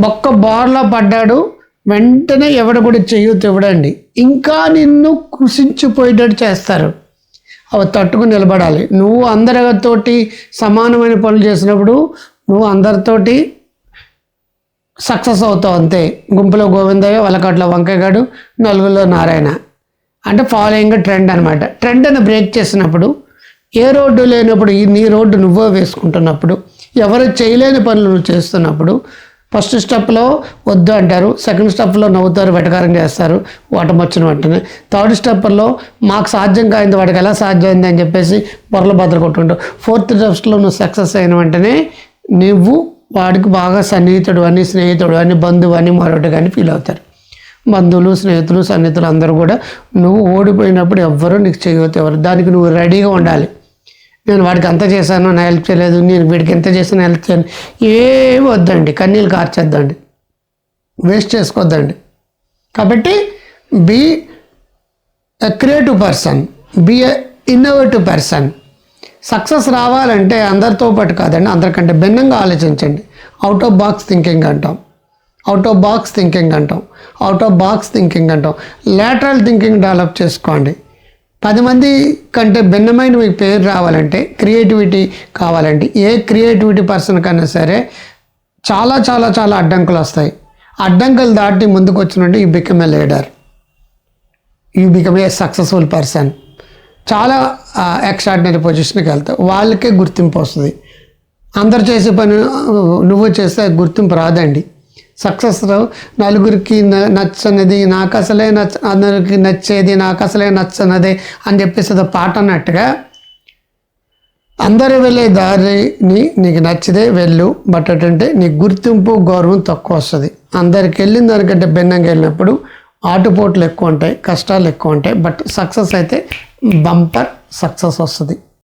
ఒక్క బార్లో పడ్డాడు. వెంటనే ఎవడు కూడా చెయ్యొద్దు ఇవ్వడండి ఇంకా నిన్ను కృషించిపోయేటట్టు చేస్తారు. అవి తట్టుకుని నిలబడాలి. నువ్వు అందరితోటి సమానమైన పనులు చేసినప్పుడు నువ్వు అందరితోటి సక్సెస్ అవుతావు అంతే. గుంపులో గోవిందయ్య వలకట్లో వంకగాడు నలుగులో నారాయణ. అంటే ఫాలోయింగ్ ట్రెండ్ అనమాట ట్రెండ్ అని బ్రేక్ చేసినప్పుడు ఏ రోడ్డు లేనప్పుడు ఈ నీ రోడ్డు నువ్వే వేసుకుంటున్నప్పుడు ఎవరు చేయలేని పనులు నువ్వు చేస్తున్నప్పుడు ఫస్ట్ స్టెప్లో వద్దు అంటారు సెకండ్ స్టెప్లో నవ్వుతారు వెటకారం చేస్తారు వాటమొచ్చిన వెంటనే. థర్డ్ స్టెప్లో మాకు సాధ్యం కాయింది వాడికి ఎలా సాధ్యమైంది అని చెప్పేసి పొరల బద్దలు కొట్టుకుంటావు ఫోర్త్ స్టెప్స్లో నువ్వు సక్సెస్ అయిన వెంటనే నువ్వు వాడికి బాగా సన్నిహితుడు అని స్నేహితుడు అని బంధువు అని మరొకటి కానీ ఫీల్ అవుతారు. బంధువులు స్నేహితులు సన్నిహితులు అందరూ కూడా నువ్వు ఓడిపోయినప్పుడు ఎవ్వరూ నీకు చేయవద్దు ఎవరు. దానికి నువ్వు రెడీగా ఉండాలి. నేను వాడికి అంత చేశాను నా హెల్ప్ చేయలేదు నేను వీడికి ఎంత చేశాను హెల్ప్ చేయను. ఏమి వద్దండి కన్నీళ్ళు కార్చేద్దండి. వేస్ట్ చేసుకోవద్దండి కాబట్టి be a creative person be a innovative person success రావాలంటే అందరితో పాటు కాదండి అందరికంటే భిన్నంగా ఆలోచించండి. అవుట్ ఆఫ్ బాక్స్ థింకింగ్ అంటాం. అవుట్ ఆఫ్ బాక్స్ థింకింగ్ అంటాం. అవుట్ ఆఫ్ బాక్స్ థింకింగ్ అంటాం. లేటరల్ థింకింగ్ డెవలప్ చేసుకోండి. పది మంది కంటే భిన్నమైన మీకు పేరు రావాలంటే క్రియేటివిటీ కావాలంటే ఏ క్రియేటివిటీ పర్సన్ కన్నా సరే చాలా చాలా చాలా అడ్డంకులు వస్తాయి. అడ్డంకులు దాటి ముందుకు వచ్చినట్టు you become a leader you become a successful person చాలా ఎక్స్ట్రాడినరీ పొజిషన్కి వెళ్తావు. వాళ్ళకే గుర్తింపు వస్తుంది. అందరు చేసే పని నువ్వు చేస్తే గుర్తింపు రాదండి. సక్సెస్ నలుగురికి నచ్చనిది నాకు అసలే నచ్చ అందరికి నచ్చేది నాకు అసలే నచ్చనదే అని చెప్పేసి అది పాట అన్నట్టుగా అందరు వెళ్ళే దారిని నీకు నచ్చితే వెళ్ళు బట్ ఏంటంటే నీ గుర్తింపు గౌరవం తక్కువ వస్తుంది. అందరికి వెళ్ళిన దానికంటే భిన్నంగా వెళ్ళినప్పుడు ఆటుపోట్లు ఎక్కువ ఉంటాయి కష్టాలు ఎక్కువ ఉంటాయి బట్ సక్సెస్ అయితే బంపర్ సక్సెస్ వస్తుంది.